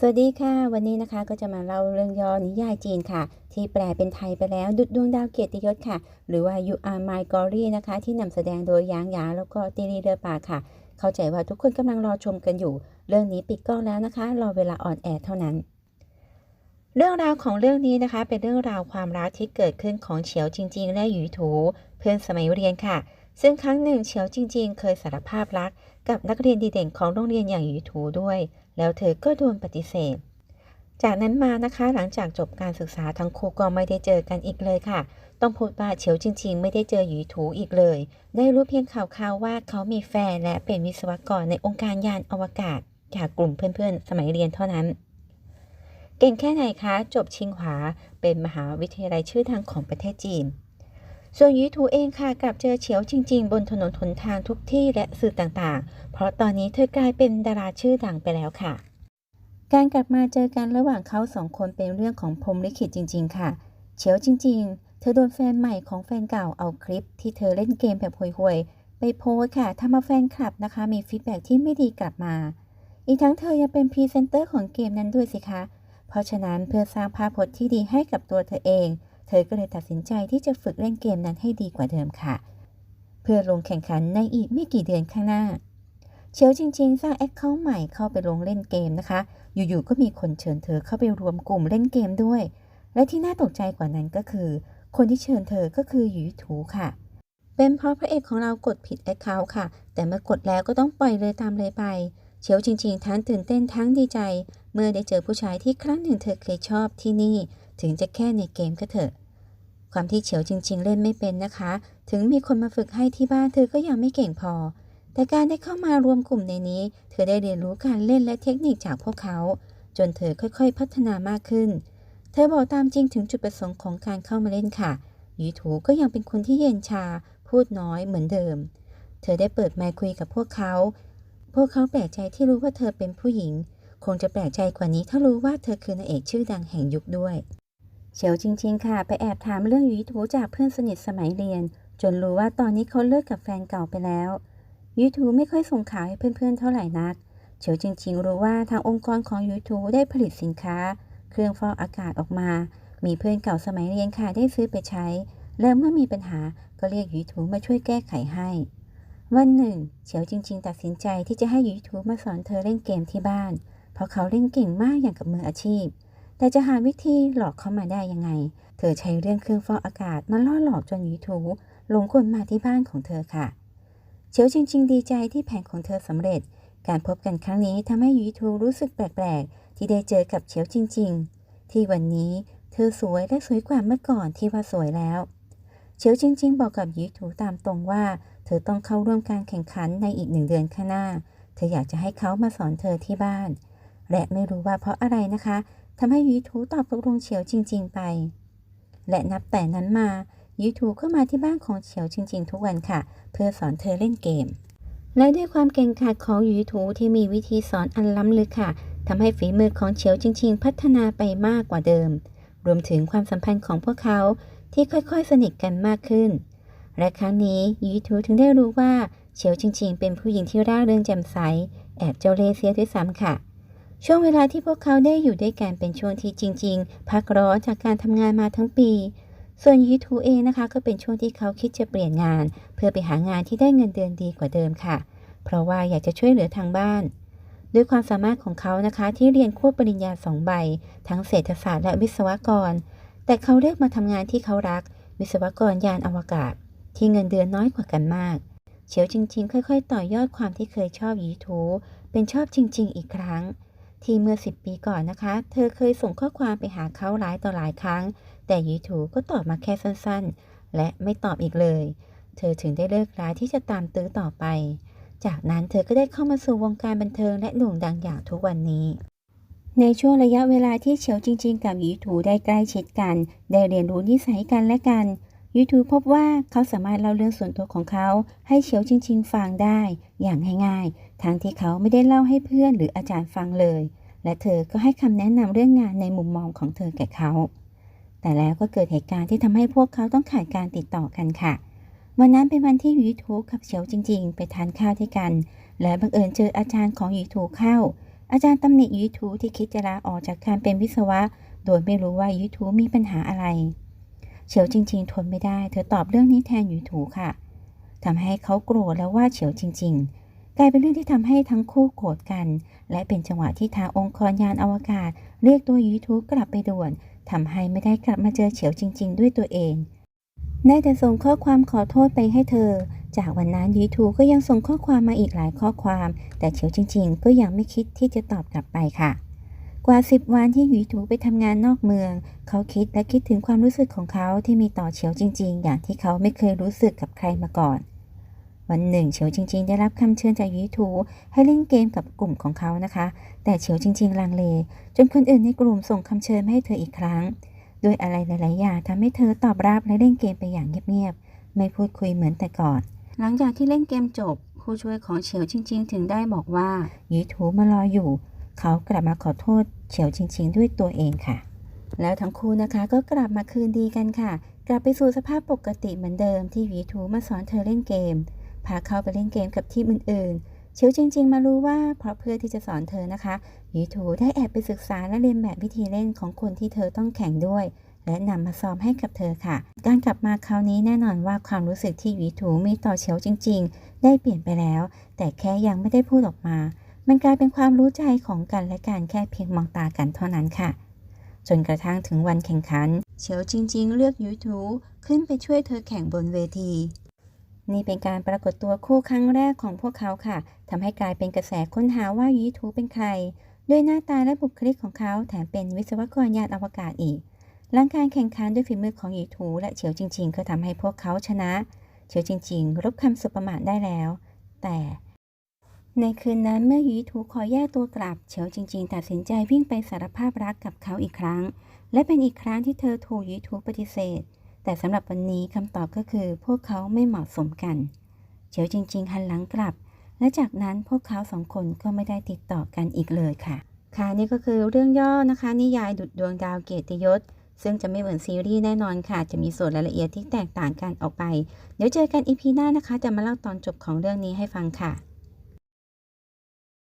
สวัสดีค่ะ วันนี้นะคะก็จะมาเล่าเรื่องย่อนิยายจีนค่ะ ที่แปลเป็นไทยไปแล้วดุดดวงดาวเกียรติยศค่ะ หรือว่า You Are My Glory นะคะ ที่นำแสดงโดยยางหยางแล้วก็ตีรีเรือป่าค่ะ เข้าใจว่าทุกคนกำลังรอชมกันอยู่ เรื่องนี้ปิดกล้องแล้วนะคะ รอเวลาออนแอร์เท่านั้น เรื่องราวของเรื่องนี้นะคะ เป็นเรื่องราวความรักที่เกิดขึ้นของเฉียวจริง ๆ และหยูถู เพื่อนสมัยเรียนค่ะ ซึ่งครั้งหนึ่งเฉียวจริง ๆ เคยสารภาพรัก กับนักเรียนดีเด่นของโรงเรียนอย่างหยูถูด้วย แล้วเธอก็โดนปฏิเสธ จากนั้นมานะคะหลังจากจบการศึกษาทั้งคู่ก็ไม่ได้เจอกันอีกเลยค่ะ ต้องพูดว่าเฉียวจริง ๆ ไม่ได้เจอหยูถูอีกเลย ได้รู้เพียงข่าวๆว่าเขามีแฟนและเป็นวิศวกรในองค์การยานอวกาศจากกลุ่มเพื่อนๆ สมัยเรียนเท่านั้น เก่งแค่ไหนคะ จบชิงหวา เป็นมหาวิทยาลัยชื่อดังของประเทศจีน ส่วนหยูถูเองค่ะกลับเจอเฉียวจริง ๆ บนถนนหนทางทุกที่และสื่อต่างๆ เพราะตอนนี้เธอกลายเป็นดาราชื่อดังไปแล้วค่ะ การกลับมาเจอกันระหว่างเขาสองคนเป็นเรื่องของพรมลิขิตจริง ๆ ค่ะ เฉียวจริง ๆ เธอโดนแฟนใหม่ของแฟนเก่าเอาคลิป ที่เธอเล่นเกมแบบห่วยๆไปโพสค่ะทำมาแฟนคลับนะคะ มีฟีดแบ็กที่ไม่ดีกลับมา อีกทั้งเธอยังเป็นพรีเซนเตอร์ของเกมนั้นด้วยสิคะ เพราะฉะนั้นเพื่อสร้างภาพพจน์ที่ดีให้กับตัวเธอเอง เธอก็เลยตัดสินใจที่จะฝึกเล่นเกมนั้นให้ดีกว่าเดิมค่ะ เพื่อลงแข่งขันในอีกไม่กี่เดือนข้างหน้า เชียวจริง ๆ สร้างแอคเคาท์ใหม่เข้าไปลงเล่นเกมนะคะ อยู่ๆก็มีคนเชิญเธอเข้าไปรวมกลุ่มเล่นเกมด้วย และที่น่าตกใจกว่านั้นก็คือ คนที่เชิญเธอก็คือหยูถูค่ะ เป็นเพราะพระเอกของเรากดผิดแอคเคาท์ค่ะ แต่เมื่อกดแล้วก็ต้องปล่อยเลยตามเลยไป เชียวจริง ๆ ทั้งตื่นเต้นทั้งดีใจ เมื่อได้เจอผู้ชายที่ครั้งหนึ่งเธอเคยชอบที่นี่ ถึงจะแค่ในเกมก็เถอะ ความที่เฉียวจริง ๆ เล่นไม่เป็นนะคะ ถึงมีคนมาฝึกให้ที่บ้านเธอก็ยังไม่เก่งพอ แต่การได้เข้ามารวมกลุ่มในนี้ เธอได้เรียนรู้การเล่นและเทคนิคจากพวกเขา จนเธอค่อยๆ พัฒนามากขึ้น เธอบอกตามจริงถึงจุดประสงค์ของการเข้ามาเล่นค่ะยูถูก็ยังเป็นคนที่เย็นชา พูดน้อยเหมือนเดิม เธอได้เปิดไมค์คุยกับพวกเขา พวกเขาแปลกใจที่รู้ว่าเธอเป็นผู้หญิง คงจะแปลกใจกว่านี้ถ้ารู้ว่าเธอคือนางเอกชื่อดังแห่งยุคด้วย เฉียวจริง ๆ ค่ะ ไปแอบถามเรื่องหยูถูจากเพื่อนสนิทสมัยเรียน จนรู้ว่าตอนนี้เขาเลิกกับแฟนเก่าไปแล้วหยูถูไม่ค่อยส่งข่าวให้เพื่อนๆเท่าไหร่นัก เฉียวจริง ๆ รู้ว่าทางองค์กรของ YouTube ได้ผลิตสินค้า เครื่องฟอกอากาศออกมา มีเพื่อนเก่าสมัยเรียนค่ะได้ซื้อไปใช้ แล้วเมื่อมีปัญหาก็เรียก YouTube มาช่วยแก้ไขให้ วันหนึ่ง เฉียวจริง ๆ ตัดสินใจที่จะให้ YouTube มาสอนเธอเล่นเกมที่บ้าน เพราะเขาเล่นเก่งมากอย่างกับมืออาชีพ แต่จะหาวิธีหลอกเขามาได้ยังไง เธอใช้เรื่องเครื่องฟอกอากาศมาล่อหลอกจน YouTube หลงกลมาที่บ้านของเธอค่ะ เฉียวจริง ๆ ดีใจที่แผนของเธอสำเร็จ การพบกันครั้งนี้ทำให้ยูทูรู้สึกแปลกๆ ที่ได้เจอกับเฉียวจริง ๆ ที่วันนี้เธอสวยและสวยกว่าเมื่อก่อนที่ว่าสวยแล้ว เฉียวจริง ๆ บอกกับยูทูตามตรงว่า เธอต้องเข้าร่วมการแข่งขันในอีกหนึ่งเดือนข้างหน้า เธออยากจะให้เขามาสอนเธอที่บ้านและไม่รู้ว่าเพราะอะไรนะคะ ทำให้ยูทูตอบตกลงเฉียวจริง ๆ ไป และนับแต่นั้นมายูทูก็มาที่บ้านของเฉียวจริง ๆ ทุกวันค่ะ เพื่อสอนเธอเล่นเกม และด้วยความเก่งกาจของยูทูที่มีวิธีสอนอันล้ำลึกค่ะทำให้ฝีมือของเฉียวจริง ๆ พัฒนาไปมากกว่าเดิม รวมถึงความสัมพันธ์ของพวกเขาที่ค่อยๆ สนิทกันมากขึ้น และครั้งนี้ยูทูถึงได้รู้ว่าเฉียวจริง ๆ เป็นผู้หญิงที่ร่าเริงแจ่มใส แอบเจ้าเล่เสียด้วยซ้ำค่ะ ช่วงเวลาที่พวกเขาได้อยู่ด้วยกันเป็นช่วงที่จริง ๆ พักร้อนจากการทำงานมาทั้งปี ส่วนยูทูเองนะคะ ก็เป็นช่วงที่เขาคิดจะเปลี่ยนงาน เพื่อไปหางานที่ได้เงินเดือนดีกว่าเดิมค่ะ เพราะว่าอยากจะช่วยเหลือทางบ้าน ด้วยความสามารถของเขานะคะที่เรียนควบปริญญาสองใบ ทั้งเศรษฐศาสตร์และวิศวกร แต่เขาเลือกมาทำงานที่เขารัก วิศวกรยานอวกาศ ที่เงินเดือนน้อยกว่ากันมากเฉียวจริง ๆ ค่อย ๆ ต่อยอดความที่เคยชอบยูทูเป็นชอบจริง ๆ อีกครั้ง ที่เมื่อ 10 ปีก่อนนะคะ เธอเคยส่งข้อความไปหาเขาหลายต่อหลายครั้ง แต่ยูทูก็ตอบมาแค่สั้นๆ และไม่ตอบอีกเลย เธอถึงได้เลิกร้ายที่จะตามตื้อต่อไป จากนั้นเธอก็ได้เข้ามาสู่วงการบันเทิงและโด่งดังอย่างทุกวันนี้ ในช่วงระยะเวลาที่เฉียวจริง ๆ กับยูทูได้ใกล้ชิดกัน ได้เรียนรู้นิสัยกันและกัน ยูทูพบว่าเขาสามารถเล่าเรื่องส่วนตัวของเขาให้เฉียวจริงๆฟังได้อย่างง่ายๆ ทั้งที่เขาไม่ได้เล่าให้เพื่อนหรืออาจารย์ฟังเลย และเธอก็ให้คำแนะนำเรื่องงานในมุมมองของเธอแก่เขา แต่แล้วก็เกิดเหตุการณ์ที่ทำให้พวกเขาต้องขาดการติดต่อกันค่ะ วันนั้นเป็นวันที่ยูทูกับเฉียวจริง ๆ ไปทานข้าวด้วยกัน และบังเอิญเจออาจารย์ของยูทูเข้า อาจารย์ตำหนิยูทูที่คิดจะลาออกจากการเป็นวิศวะ โดยไม่รู้ว่ายูทูมีปัญหาอะไร เฉียวจริง ๆ ทนไม่ได้ เธอตอบเรื่องนี้แทนยูทูค่ะทำให้เขาโกรธแล้วว่าเฉียวจริง ๆ กลายเป็นเรื่องที่ทำให้ทั้งคู่โกรธกัน และเป็นจังหวะที่ทางองค์กรยานอวกาศ เรียกตัวยูทูกลับไปด่วนทำให้ไม่ได้กลับมาเจอเฉียวจริง ๆ ด้วยตัวเองได้แต่ส่งข้อความขอโทษไปให้เธอ จากวันนั้นยูทูก็ยังส่งข้อความมาอีกหลายข้อความ แต่เฉียวจริง ๆ ก็ยังไม่คิดที่จะตอบกลับไปค่ะ กว่า10วันที่ยูทูไปทำงานนอกเมือง เขาคิดและคิดถึงความรู้สึกของเขาที่มีต่อเฉียวจริง ๆ อย่างที่เขาไม่เคยรู้สึกกับใครมาก่อน วันหนึ่งเฉียวจริง ๆ ได้รับคำเชิญจากยูทูให้เล่นเกมกับกลุ่มของเขานะคะ แต่เฉียวจริง ๆ ลังเล จนคนอื่นในกลุ่มส่งคำเชิญมาให้เธออีกครั้งด้วยอะไรหลายๆอย่างทำให้เธอตอบรับและเล่นเกมไปอย่างเงียบๆไม่พูดคุยเหมือนแต่ก่อน หลังจากที่เล่นเกมจบ ผู้ช่วยของเฉียวจริง ๆ ถึงได้บอกว่ายูทูมารออยู่ เขากลับมาขอโทษเฉียวจริงๆด้วยตัวเองค่ะ แล้วทั้งคู่นะคะก็กลับมาคืนดีกันค่ะ กลับไปสู่สภาพปกติเหมือนเดิมที่ยูทูมาสอนเธอเล่นเกม พาเขาไปเล่นเกมกับทีมอื่นๆ เฉียวจริง ๆ มารู้ว่าเพราะเพื่อที่จะสอนเธอนะคะยูทูได้แอบไปศึกษาและเรียนแบบวิธีเล่นของคนที่เธอต้องแข่งด้วยและนำมาซ้อมให้กับเธอค่ะ การกลับมาคราวนี้แน่นอนว่าความรู้สึกที่วีถูมีต่อเฉียวจริง ๆ ได้เปลี่ยนไปแล้ว แต่แค่ยังไม่ได้พูดออกมา มันกลายเป็นความรู้ใจของกันและกันแค่เพียงมองตากันเท่านั้นค่ะ จนกระทั่งถึงวันแข่งขัน เฉียวจริง ๆ เลือกยูทูขึ้นไปช่วยเธอแข่งบนเวที นี่เป็นการปรากฏตัวคู่ครั้งแรกของพวกเขาค่ะทำให้กลายเป็นกระแสค้นหาว่ายูทูเป็นใคร ด้วยหน้าตาและบุคลิกของเขาแถมเป็นวิศวกรยานอวกาศอีกหลังการแข่งขันด้วยฝีมือของยีถูและเฉียวจริง ๆ ก็ทำให้พวกเขาชนะ เฉียวจริง ๆ รบคำสุประมาทได้แล้ว แต่ ในคืนนั้นเมื่อหยีถูขอแยกตัวกลับ เฉียวจริง ๆ ตัดสินใจวิ่งไปสารภาพรักกับเขาอีกครั้ง และเป็นอีกครั้งที่เธอถูกหยีถูปฏิเสธ แต่สำหรับวันนี้คำตอบก็คือ พวกเขาไม่เหมาะสมกัน เฉียวจริง ๆ หันหลังกลับ และจากนั้นพวกเขาสองคนก็ไม่ได้ติดต่อกันอีกเลยค่ะ ค่ะนี่ก็คือเรื่องย่อนะคะ นิยายดุดดวงดาวเกียรติยศซึ่งจะไม่เหมือนซีรีส์แน่นอนค่ะ จะมีส่วนรายละเอียดที่แตกต่างกันออกไป เดี๋ยวเจอกันอีพีหน้านะคะ จะมาเล่าตอนจบของเรื่องนี้ให้ฟังค่ะ